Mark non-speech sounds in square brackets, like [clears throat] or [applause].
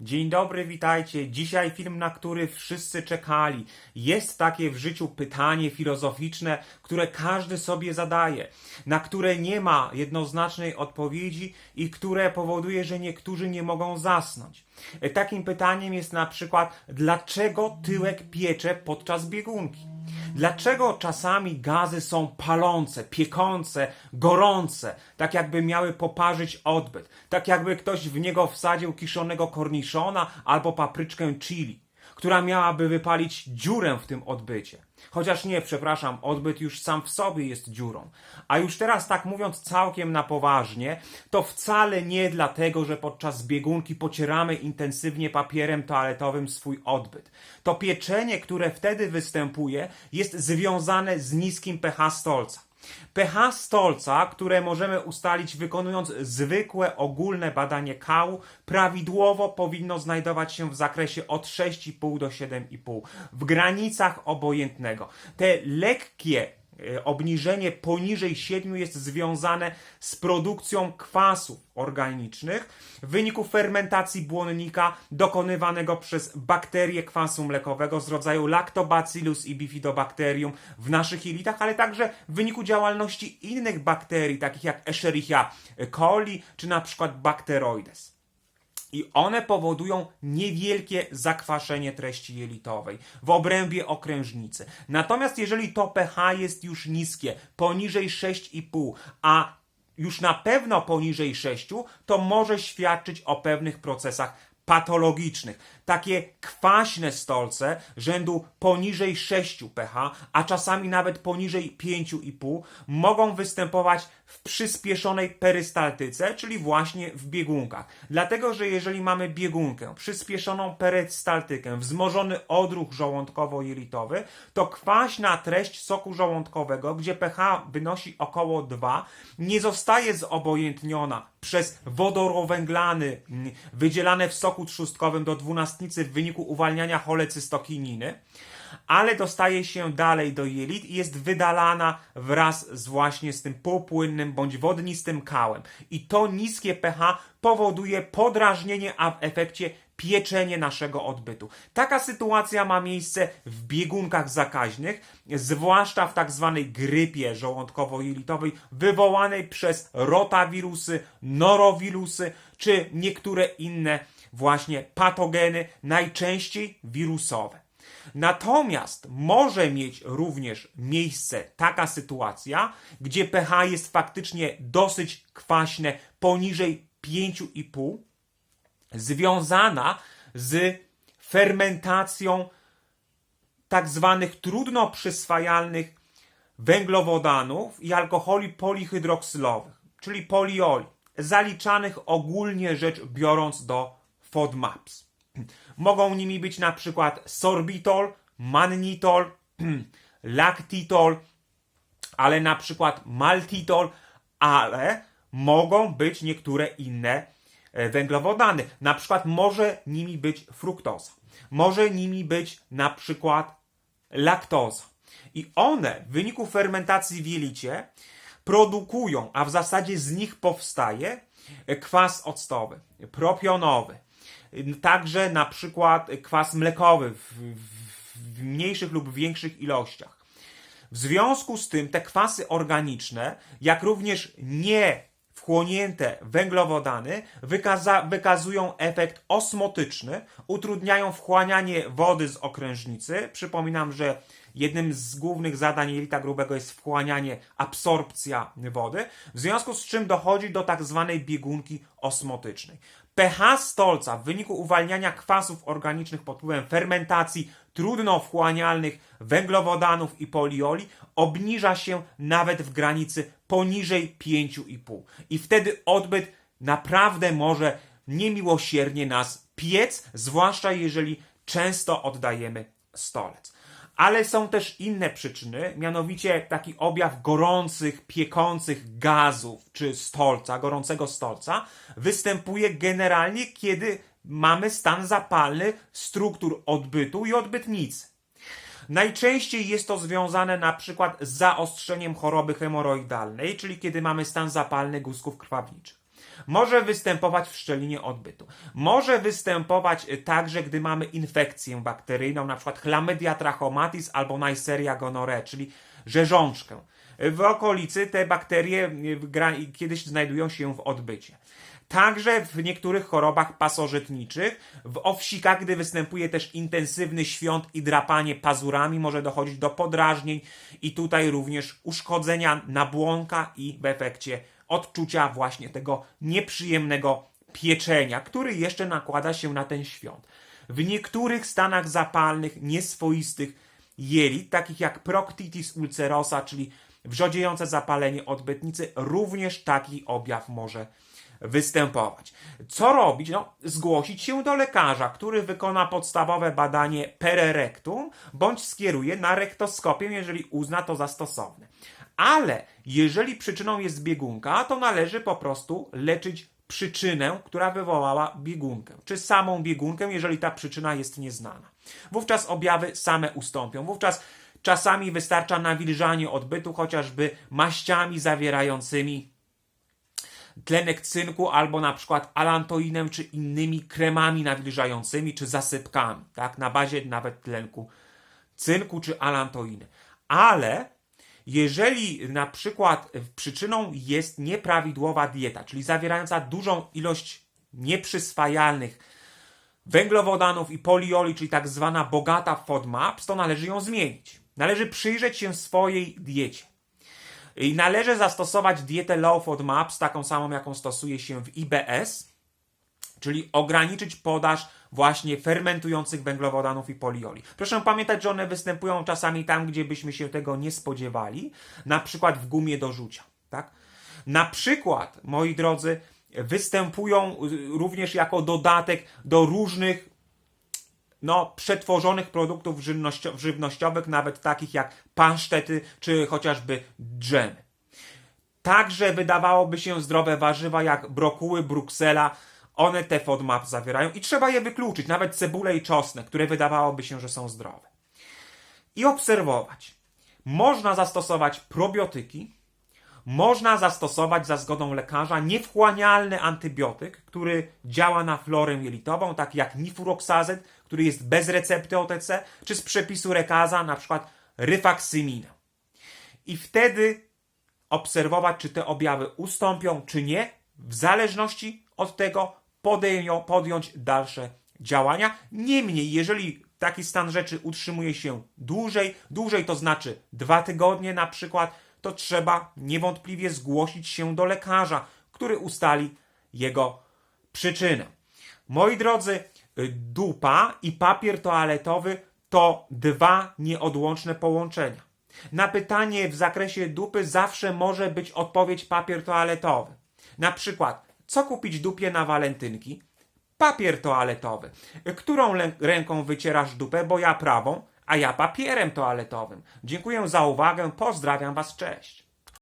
Dzień dobry, witajcie. Dzisiaj film, na który wszyscy czekali. Jest takie w życiu pytanie filozoficzne, które każdy sobie zadaje, na które nie ma jednoznacznej odpowiedzi i które powoduje, że niektórzy nie mogą zasnąć. E, Takim pytaniem jest na przykład, dlaczego tyłek piecze podczas biegunki? Dlaczego czasami gazy są palące, piekące, gorące, tak jakby miały poparzyć odbyt, tak jakby ktoś w niego wsadził kiszonego korniszona albo papryczkę chili, która miałaby wypalić dziurę w tym odbycie. Chociaż nie, przepraszam, odbyt już sam w sobie jest dziurą. A już teraz tak mówiąc całkiem na poważnie, to wcale nie dlatego, że podczas biegunki pocieramy intensywnie papierem toaletowym swój odbyt. To pieczenie, które wtedy występuje, jest związane z niskim pH stolca pH stolca, które możemy ustalić wykonując zwykłe ogólne badanie kału, prawidłowo powinno znajdować się w zakresie od 6,5 do 7,5 w granicach obojętnego. Te lekkie obniżenie poniżej 7 jest związane z produkcją kwasów organicznych w wyniku fermentacji błonnika dokonywanego przez bakterie kwasu mlekowego z rodzaju Lactobacillus i Bifidobacterium w naszych jelitach, ale także w wyniku działalności innych bakterii, takich jak Escherichia coli czy na przykład Bacteroides. I one powodują niewielkie zakwaszenie treści jelitowej w obrębie okrężnicy. Natomiast jeżeli to pH jest już niskie, poniżej 6,5, a już na pewno poniżej 6, to może świadczyć o pewnych procesach patologicznych. Takie kwaśne stolce rzędu poniżej 6 pH, a czasami nawet poniżej 5,5 mogą występować w przyspieszonej perystaltyce, czyli właśnie w biegunkach. Dlatego, że jeżeli mamy biegunkę, przyspieszoną perystaltykę, wzmożony odruch żołądkowo-jelitowy, to kwaśna treść soku żołądkowego, gdzie pH wynosi około 2, nie zostaje zobojętniona przez wodorowęglany mm, wydzielane w soku trzustkowym do w wyniku uwalniania cholecystokininy, ale dostaje się dalej do jelit i jest wydalana wraz z właśnie z tym półpłynnym bądź wodnistym kałem. I to niskie pH powoduje podrażnienie, a w efekcie pieczenie naszego odbytu. Taka sytuacja ma miejsce w biegunkach zakaźnych, zwłaszcza w tak zwanej grypie żołądkowo-jelitowej wywołanej przez rotawirusy, norowirusy czy niektóre inne właśnie patogeny, najczęściej wirusowe. Natomiast może mieć również miejsce taka sytuacja, gdzie pH jest faktycznie dosyć kwaśne, poniżej 5,5, związana z fermentacją tak zwanych trudno przyswajalnych węglowodanów i alkoholi polihydroksylowych, czyli polioli, zaliczanych ogólnie rzecz biorąc do FODMAPs. Mogą nimi być na przykład sorbitol, mannitol, [clears throat] lactitol, ale na przykład maltitol, ale mogą być niektóre inne e, węglowodany. Na przykład może nimi być fruktoza. Może nimi być na przykład laktoza. I one w wyniku fermentacji w jelicie produkują, a w zasadzie z nich powstaje e, kwas octowy, propionowy, także na przykład kwas mlekowy w, w, mniejszych lub większych ilościach. W związku z tym te kwasy organiczne, jak również nie wchłonięte węglowodany wykaza, wykazują efekt osmotyczny, utrudniają wchłanianie wody z okrężnicy. Przypominam, że jednym z głównych zadań jelita grubego jest wchłanianie, absorpcja wody, w związku z czym dochodzi do tak zwanej biegunki osmotycznej. pH stolca w wyniku uwalniania kwasów organicznych pod wpływem fermentacji trudno wchłanialnych węglowodanów i polioli obniża się nawet w granicy poniżej 5,5. I wtedy odbyt naprawdę może niemiłosiernie nas piec, zwłaszcza jeżeli często oddajemy stolec. Ale są też inne przyczyny, mianowicie taki objaw gorących, piekących gazów czy stolca, gorącego stolca, występuje generalnie, kiedy mamy stan zapalny struktur odbytu i odbytnicy. Najczęściej jest to związane na przykład z zaostrzeniem choroby hemoroidalnej, czyli kiedy mamy stan zapalny guzków krwawniczych. Może występować w szczelinie odbytu. Może występować y, także, gdy mamy infekcję bakteryjną, na przykład chlamydia trachomatis albo Neisseria gonorrhoeae, czyli rzeżączkę. W okolicy te bakterie y, kiedyś znajdują się w odbycie. Także w niektórych chorobach pasożytniczych, w owsikach, gdy występuje też intensywny świąt i drapanie pazurami, może dochodzić do podrażnień i tutaj również uszkodzenia nabłonka i w efekcie odczucia właśnie tego nieprzyjemnego pieczenia, który jeszcze nakłada się na ten świąt. W niektórych stanach zapalnych, nieswoistych jelit, takich jak proctitis ulcerosa, czyli wrzodziejące zapalenie odbytnicy, również taki objaw może występować. Co robić? No, zgłosić się do lekarza, który wykona podstawowe badanie pererektum, bądź skieruje na rektoskopię, jeżeli uzna to za stosowne. Ale jeżeli przyczyną jest biegunka, to należy po prostu leczyć przyczynę, która wywołała biegunkę, czy samą biegunkę, jeżeli ta przyczyna jest nieznana. Wówczas objawy same ustąpią. Wówczas czasami wystarcza nawilżanie odbytu, chociażby maściami zawierającymi tlenek cynku albo na przykład alantoinem czy innymi kremami nawilżającymi czy zasypkami, tak, na bazie nawet tlenku cynku czy alantoiny. Ale jeżeli na przykład przyczyną jest nieprawidłowa dieta, czyli zawierająca dużą ilość nieprzyswajalnych węglowodanów i polioli, czyli tak zwana bogata FODMAPs, to należy ją zmienić. Należy przyjrzeć się swojej diecie. I należy zastosować dietę low FODMAPs, taką samą, jaką stosuje się w IBS, czyli ograniczyć podaż właśnie fermentujących węglowodanów i polioli. Proszę pamiętać, że one występują czasami tam, gdzie byśmy się tego nie spodziewali, na przykład w gumie do rzucia. Tak? Na przykład, moi drodzy, występują y, również jako dodatek do różnych no, przetworzonych produktów żywnościo- żywnościowych, nawet takich jak pasztety czy chociażby dżemy. Także wydawałoby się zdrowe warzywa jak brokuły, bruksela, one te FODMAP zawierają i trzeba je wykluczyć, nawet cebulę i czosnek, które wydawałoby się, że są zdrowe. I obserwować. Można zastosować probiotyki, można zastosować za zgodą lekarza niewchłanialny antybiotyk, który działa na florę jelitową, tak jak nifuroksazet, który jest bez recepty OTC, czy z przepisu rekaza, na przykład ryfaksyminę. I wtedy obserwować, czy te objawy ustąpią, czy nie, w zależności od tego podejmio, podjąć dalsze działania. Niemniej, jeżeli taki stan rzeczy utrzymuje się dłużej, dłużej to znaczy dwa tygodnie na przykład, to trzeba niewątpliwie zgłosić się do lekarza, który ustali jego przyczynę. Moi drodzy, y, dupa i papier toaletowy to dwa nieodłączne połączenia. Na pytanie w zakresie dupy zawsze może być odpowiedź papier toaletowy. Na przykład, co kupić dupie na walentynki? Papier toaletowy. Którą ręką wycierasz dupę, bo ja prawą, a ja papierem toaletowym. Dziękuję za uwagę, pozdrawiam Was, cześć.